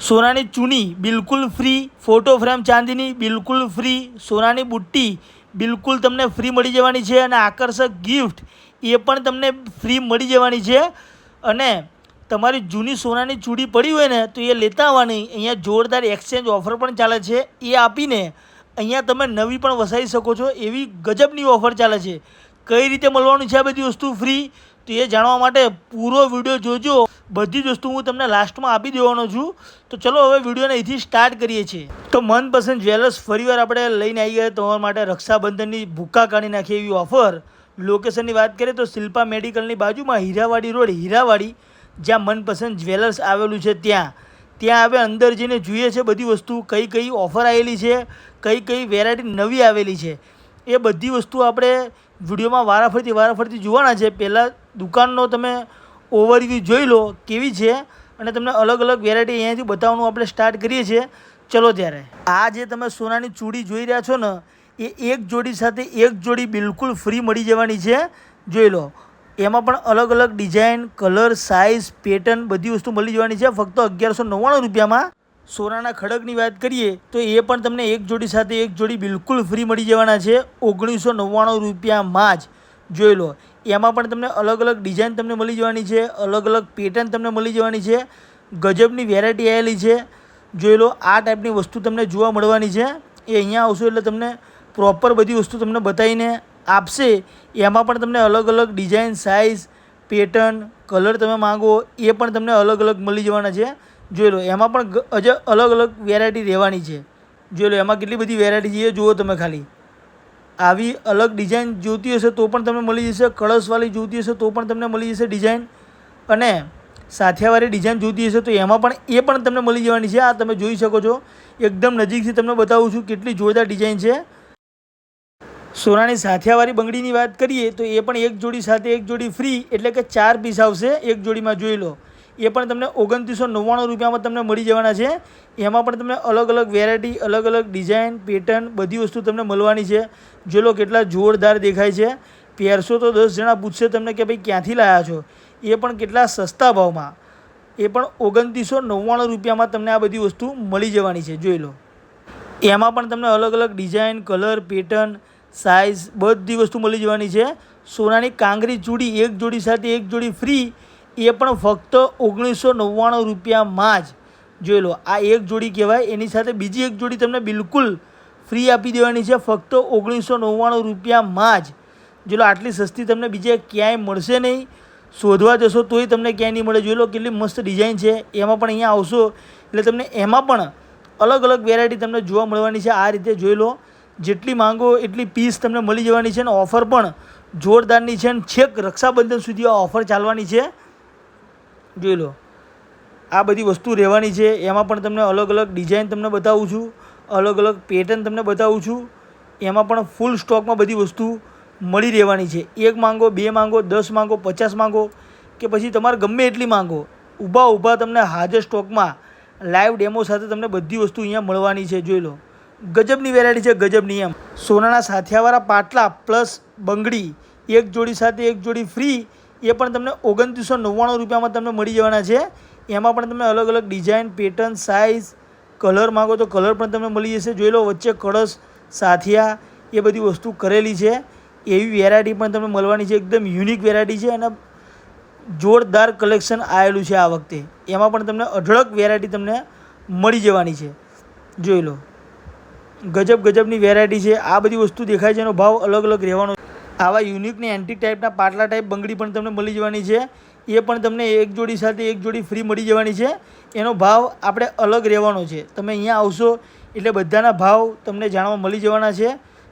સોનાની ચૂની બિલકુલ free photo frame ચાંદીની બિલકુલ ફ્રી, સોનાની બુટ્ટી બિલકુલ તમને ફ્રી મળી જવાની છે અને આકર્ષક ગિફ્ટ એ પણ તમને ફ્રી મળી જવાની છે. અને તમારી જૂની સોનાની ચૂડી પડી હોય ને તો એ લેતા આવવાની. અહીંયા જોરદાર એક્સચેન્જ ઓફર પણ ચાલે છે. એ આપીને અહીંયા તમે નવી પણ વસાવી શકો છો. એવી ગજબની ઓફર ચાલે છે. કઈ રીતે મળવાનું છે આ બધી વસ્તુ ફ્રી? તો એ જાણવા માટે પૂરો વીડિયો જોજો. બધી જ વસ્તુ હું તમને લાસ્ટમાં આપી દેવાનો છું. તો ચલો હવે વિડીયોને અહીંથી સ્ટાર્ટ કરીએ છીએ. તો મનપસંદ જ્વેલર્સ ફરીવાર આપણે લઈને આવી ગયા તમારા માટે રક્ષાબંધનની ભૂકા કાઢી નાખી એવી ઓફર લોકેશનની વાત કરીએ તો શિલ્પા મેડિકલની બાજુમાં હીરાવાડી રોડ, હીરાવાડી, જ્યાં મનપસંદ જ્વેલર્સ આવેલું છે ત્યાં. ત્યાં હવે અંદર જઈને જોઈએ છે બધી વસ્તુ, કઈ કઈ ઓફર આવેલી છે, કઈ કઈ વેરાયટી નવી આવેલી છે. એ બધી વસ્તુ આપણે વિડીયોમાં વારાફરતી વારાફરતી જોવાના છે. પહેલાં દુકાનનો તમે ઓવરવ્યૂ જોઈ લો કેવી છે અને તમને અલગ અલગ વેરાયટી અહીંયાથી બતાવવાનું આપણે સ્ટાર્ટ કરીએ છીએ. ચલો ત્યારે. આ જે તમે સોનાની ચૂડી જોઈ રહ્યા છો ને, એ એક જોડી સાથે એક જોડી બિલકુલ ફ્રી મળી જવાની છે. જોઈ લો. એમાં પણ અલગ અલગ ડિઝાઇન કલર સાઇઝ પેટર્ન બધી વસ્તુ મળી જવાની છે. ફક્ત અગિયારસો નવ્વાણું રૂપિયામાં. સોનાના ખડકની વાત કરીએ, તો એ પણ તમને એક જોડી સાથે એક જોડી બિલકુલ ફ્રી મળી જવાના છે. ઓગણીસો નવ્વાણું રૂપિયામાં જ. જોઈ લો. એમાં પણ તમને અલગ અલગ ડિઝાઇન તમને મળી જવાની છે, અલગ અલગ પેટર્ન તમને મળી જવાની છે, ગજબની વેરાયટી આવેલી છે. જોઈ લો, આ ટાઈપની વસ્તુ તમને જોવા મળવાની છે. એ અહીંયા આવશો એટલે તમને પ્રોપર બધી વસ્તુ તમને બતાવીને આપશે. એમાં પણ તમને અલગ અલગ ડિઝાઇન સાઇઝ પેટર્ન કલર તમે માગો, એ પણ તમને અલગ અલગ મળી જવાના છે. જોઈ લો, એમાં પણ અલગ અલગ વેરાયટી રહેવાની છે. જોઈ લો, એમાં કેટલી બધી વેરાયટી છે એ જુઓ તમે ખાલી. આવી અલગ ડિઝાઇન જોતી હશે તો પણ તમને મળી જશે, કળશવાળી જોતી હશે તો પણ તમને મળી જશે ડિઝાઇન. અને સાથિયાવાળી ડિઝાઇન જોતી હશે તો એમાં પણ એ પણ તમને મળી જવાની છે. આ તમે જોઈ શકો છો. એકદમ નજીકથી તમને બતાવું છું કેટલી જોરદાર ડિઝાઇન છે. સોનાની સાથિયાવાળી બંગડીની વાત કરીએ તો એ પણ એક જોડી સાથે એક જોડી ફ્રી, એટલે કે ચાર પીસ આવશે એક જોડીમાં જોઈ લો. એ પણ તમને ઓગણત્રીસો નવ્વાણું રૂપિયામાં તમને મળી જવાના છે. એમાં પણ તમને અલગ અલગ વેરાયટી અલગ અલગ ડિઝાઇન પેટર્ન બધી વસ્તુ તમને મળવાની છે. જો લો કેટલા જોરદાર દેખાય છે. પહેરશો તો દસ જણા પૂછશે તમને કે ભાઈ ક્યાંથી લાવ્યા છો? એ પણ કેટલા સસ્તા ભાવમાં. એ પણ ઓગણત્રીસો નવ્વાણું રૂપિયામાં તમને આ બધી વસ્તુ મળી જવાની છે. જોઈ લો. એમાં પણ તમને અલગ અલગ ડિઝાઇન કલર પેટર્ન સાઇઝ બધી વસ્તુ મળી જવાની છે. સોનાની કાંગરી ચૂડી એક જોડી સાથે એક જોડી ફ્રી એ પણ ફક્ત ઓગણીસો નવ્વાણું રૂપિયામાં જ જોઈ લો. આ એક જોડી કહેવાય, એની સાથે બીજી એક જોડી તમને બિલકુલ ફ્રી આપી દેવાની છે. ફક્ત ઓગણીસો નવ્વાણું રૂપિયામાં જ. જો લો, આટલી સસ્તી તમને બીજે ક્યાંય મળશે નહીં. શોધવા જશો તોય તમને ક્યાંય નહીં મળે. જોઈ લો, કેટલી મસ્ત ડિઝાઇન છે. એમાં પણ અહીંયા આવશો. એટલે તમને એમાં પણ અલગ અલગ વેરાયટી તમને જોવા મળવાની છે. આ રીતે જોઈ લો, જેટલી માંગો એટલી પીસ તમને મળી જવાની છે. અને ઓફર પણ જોરદારની છે. અને છેક રક્ષાબંધન સુધી આ ઓફર ચાલવાની છે. જોઈ લો. આ બધી વસ્તુ રહેવાની છે, એમાં પણ તમને અલગ અલગ ડિઝાઇન તમને બતાવું છું, અલગ અલગ પેટર્ન તમને બતાવું છું, એમાં પણ ફૂલ સ્ટોકમાં બધી વસ્તુ મળી રહેવાની છે. એક માંગો, બે માંગો, દસ માંગો, પચાસ માંગો, કે પછી તમારે ગમે એટલી માંગો, ઊભા ઊભા તમને હાજર સ્ટોકમાં લાઈવ ડેમો સાથે તમને બધી વસ્તુ અહીંયા મળવાની છે, જોઈ લો. ગજબની વેરાયટી છે, ગજબની એમ. સોનાના સાથિયાવાળા પાટલા પ્લસ બંગડી, એક જોડી સાથે એક જોડી ફ્રી એ પણ તમને ઓગણત્રીસો નવ્વાણું રૂપિયામાં તમને મળી જવાના છે. એમાં પણ તમને અલગ અલગ ડિઝાઇન, પેટર્ન, સાઇઝ, કલર માગો તો કલર પણ તમને મળી જશે. જોઈ લો વચ્ચે કળશ, સાથિયા એ બધી વસ્તુ કરેલી છે. એવી વેરાયટી પણ તમને મળવાની છે. એકદમ યુનિક વેરાયટી છે અને જોરદાર કલેક્શન આવેલું છે આ વખતે. એમાં પણ તમને અઢળક વેરાયટી તમને મળી જવાની છે. જોઈ લો. ગજબ ગજબની વેરાયટી છે. આ બધી વસ્તુ દેખાય છે. એનો ભાવ અલગ અલગ રહેવાનો આવા યુનિકની એન્ટી ટાઈપના પાટલા ટાઈપ બંગડી પણ તમને મળી જવાની છે. એ પણ તમને એક જોડી સાથે એક જોડી ફ્રી મળી જવાની છે. એનો ભાવ આપણે અલગ રહેવાનો છે. તમે અહીંયા આવશો એટલે બધાના ભાવ તમને જાણવા મળી જવાના છે.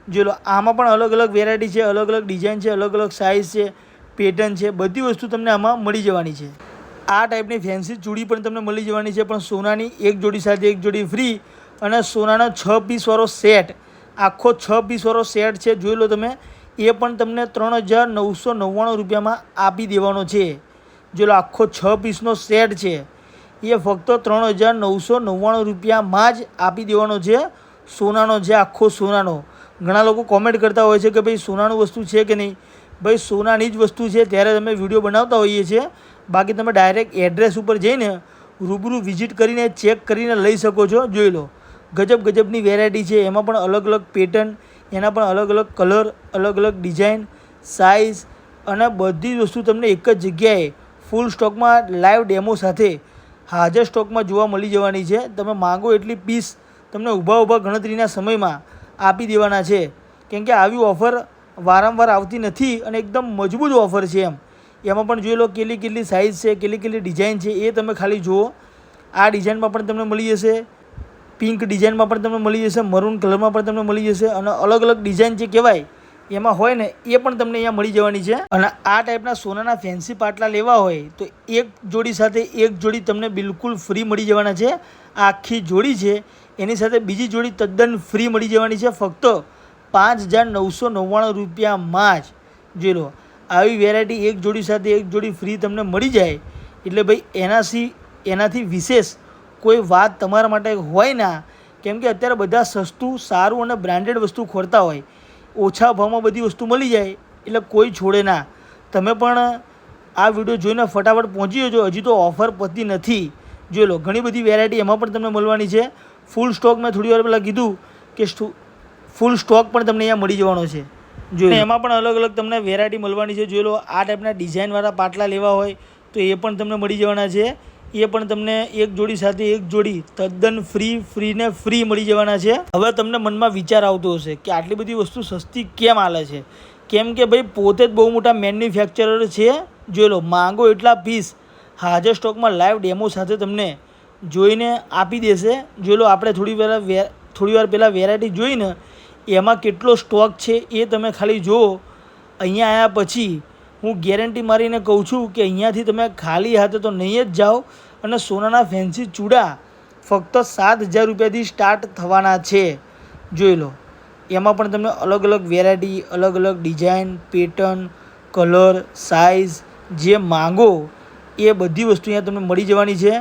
જો લો, આમાં પણ અલગ અલગ વેરાયટી છે, અલગ અલગ ડિઝાઇન છે, અલગ અલગ સાઇઝ છે પેટર્ન છે, બધી વસ્તુ તમને આમાં મળી જવાની છે. આ ટાઈપની ફેન્સી ચૂડી પણ તમને મળી જવાની છે, પણ સોનાની એક જોડી સાથે એક જોડી ફ્રી અને સોનાનો છ પીસવાળો સેટ આખો છ પીસવાળો સેટ છે. જોઈ લો તમે એ પણ તમને ત્રણ હજાર નવસો નવ્વાણું રૂપિયામાં આપી દેવાનો છે. જો આખો છ પીસનો સેટ છે. એ ફક્ત ત્રણ હજાર નવસો નવ્વાણું રૂપિયામાં જ આપી દેવાનો છે. સોનાનો છે, આખો સોનાનો. ઘણા લોકો કોમેન્ટ કરતા હોય છે કે ભાઈ સોનાનું વસ્તુ છે કે નહીં? ભાઈ, સોનાની જ વસ્તુ છે, ત્યારે તમે વીડિયો બનાવતા હોઈએ છીએ. બાકી તમે ડાયરેક્ટ એડ્રેસ ઉપર જઈને રૂબરૂ વિઝિટ કરીને ચેક કરીને લઈ શકો છો. જોઈ લો. ગજબ ગજબની વેરાયટી છે. એમાં પણ અલગ અલગ પેટર્ન એના પણ અલગ અલગ કલર, અલગ અલગ ડિઝાઇન, સાઇઝ અને બધી જ વસ્તુ તમને એક જ જગ્યાએ ફૂલ સ્ટોકમાં લાઈવ ડેમો સાથે હાજર સ્ટોકમાં જોવા મળી જવાની છે. તમે માંગો એટલી પીસ તમને ઊભા ઊભા ગણતરીના સમયમાં આપી દેવાના છે. કેમ કે આવી ઓફર વારંવાર આવતી નથી અને એકદમ મજબૂત ઓફર છે એમ. એમાં પણ જોઈ લો કેટલી કેટલી સાઇઝ છે, કેટલી કેટલી ડિઝાઇન છે એ તમે ખાલી જુઓ. આ ડિઝાઇનમાં પણ તમને મળી જશે. પિંક ડિઝાઇનમાં પણ તમને મળી જશે, મરૂન કલરમાં પણ તમને મળી જશે અને અલગ અલગ ડિઝાઇન જે કહેવાય એમાં હોય ને, એ પણ તમને અહીંયા મળી જવાની છે. અને આ ટાઈપના સોનાના ફેન્સી પાટલા લેવા હોય તો એક જોડી સાથે એક જોડી તમને બિલકુલ ફ્રી મળી જવાના છે. આખી જોડી છે, એની સાથે બીજી જોડી તદ્દન ફ્રી મળી જવાની છે. ફક્ત પાંચ હજાર નવસો નવ્વાણું રૂપિયામાં જ. જોઈ લો, આવી વેરાયટી એક જોડી સાથે એક જોડી ફ્રી તમને મળી જાય. એટલે ભાઈ એનાથી એનાથી વિશેષ કોઈ વાત તમારા માટે હોય ના કેમ કે અત્યારે બધા સસ્તું સારું અને બ્રાન્ડેડ વસ્તુ ખોરતા હોય. ઓછા ભાવમાં બધી વસ્તુ મળી જાય એટલે કોઈ છોડે ના. તમે પણ આ વીડિયો જોઈને ફટાફટ પહોંચી જજો. હજી તો ઓફર પતી નથી. જોઈ લો ઘણી બધી વેરાયટી એમાં પણ તમને મળવાની છે. ફૂલ સ્ટોક મેં થોડી વાર પહેલાં કીધું કે ફૂલ સ્ટોક પણ તમને અહીંયા મળી જવાનો છે. જોઈ એમાં પણ અલગ અલગ તમને વેરાયટી મળવાની છે. જોઈ લો આ ટાઈપના ડિઝાઇનવાળા પાટલા લેવા હોય તો એ પણ તમને મળી જવાના છે. એ પણ તમને એક જોડી સાથે એક જોડી તદ્દન ફ્રી ફ્રી ને ફ્રી મળી જવાના છે. હવે તમને મનમાં વિચાર આવતો હશે કે આટલી બધી વસ્તુ સસ્તી કેમ આલે છે? કેમ કે ભાઈ, પોતે જ બહુ મોટા મેન્યુફેક્ચરર છે. જોઈ લો, માંગો એટલા પીસ હાજર સ્ટોકમાં લાઈવ ડેમો સાથે તમને જોઈને આપી દેશે. જોઈ લો, આપણે થોડી વાર થોડી વાર પહેલાં વેરાયટી જોઈને એમાં કેટલો સ્ટોક છે એ તમે ખાલી જુઓ. અહીંયા આવ્યા પછી હું ગેરંટી મારીને કહું છું કે અહીંયાથી તમે ખાલી હાથે તો નહીં જ જાઓ અને સોનાના ફેન્સી ચૂડા ફક્ત સાત હજાર રૂપિયાથી સ્ટાર્ટ થવાના છે. જોઈ લો. એમાં પણ તમને અલગ અલગ વેરાયટી અલગ અલગ ડિઝાઇન પેટર્ન કલર સાઇઝ જે માંગો એ બધી વસ્તુ અહીંયા તમને મળી જવાની છે.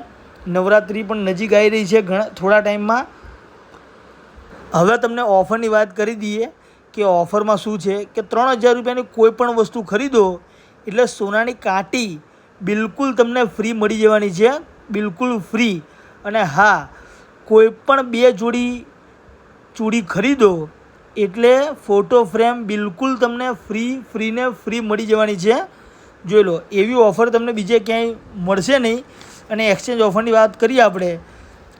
નવરાત્રિ પણ નજીક આવી રહી છે ઘણા, થોડા ટાઈમમાં. હવે તમને ઓફરની વાત કરી દઈએ કે ઓફરમાં શું છે કે ત્રણ હજાર રૂપિયાની કોઈ પણ વસ્તુ ખરીદો એટલે સોનાની કાંટી બિલકુલ તમને ફ્રી મળી જવાની છે, બિલકુલ ફ્રી અને હા, કોઈ પણ બે જોડી ચૂડી ખરીદો એટલે ફોટો ફ્રેમ બિલકુલ તમને ફ્રી ફ્રીને ફ્રી મળી જવાની છે. જોઈ લો, એવી ઓફર તમને બીજે ક્યાંય મળશે નહીં. અને એક્સચેન્જ ઓફરની વાત કરીએ આપણે,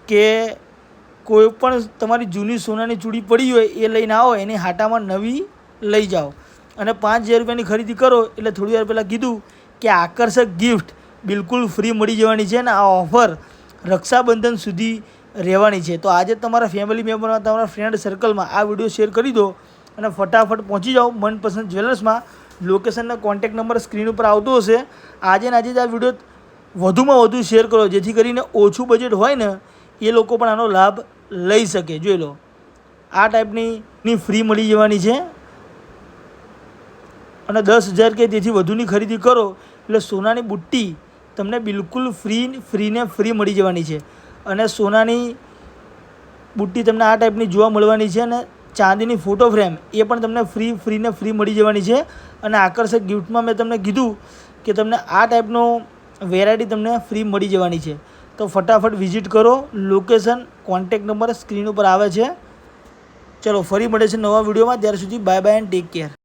કે કોઈ પણ તમારી જૂની સોનાની ચૂડી પડી હોય એ લઈને આવો, એની હાટામાં નવી લઈ જાઓ. અને પાંચ હજાર રૂપિયાની ખરીદી કરો એટલે થોડી વાર પહેલાં કીધું કે આકર્ષક ગિફ્ટ બિલકુલ ફ્રી મળી જવાની છે અને આ ઓફર રક્ષાબંધન સુધી રહેવાની છે. તો આજે તમારા ફેમિલી મેમ્બરમાં તમારા ફ્રેન્ડ સર્કલમાં આ વીડિયો શેર કરી દો અને ફટાફટ પહોંચી જાઓ મનપસંદ જ્વેલર્સમાં લોકેશનના કોન્ટેક્ટ નંબર સ્ક્રીન ઉપર આવતો હશે. આજે ને આજે જ આ વીડિયો વધુમાં વધુ શેર કરો, જેથી કરીને ઓછું બજેટ હોય ને એ લોકો પણ આનો લાભ લઈ શકે. જોઈ લો. આ ટાઈપની ફ્રી મળી જવાની છે. અને દસ હજાર કે તેથી વધુની ખરીદી કરો, એટલે સોનાની બુટ્ટી તમને બિલકુલ ફ્રી ફ્રીને ફ્રી મળી જવાની છે. અને સોનાની બુટ્ટી તમને આ ટાઈપની જોવા મળવાની છે અને ચાંદીની ફોટો ફ્રેમ એ પણ તમને ફ્રી ફ્રીને ફ્રી મળી જવાની છે. અને આકર્ષક ગિફ્ટમાં મેં તમને કીધું કે તમને આ ટાઈપનો વેરાયટી તમને ફ્રી મળી જવાની છે. તો ફટાફટ વિઝિટ કરો લોકેશન કોન્ટેક નંબર સ્ક્રીન ઉપર આવે છે. ચલો, ફરી મળે છે નવા વિડીયોમાં. ત્યાર સુધી bye bye and take care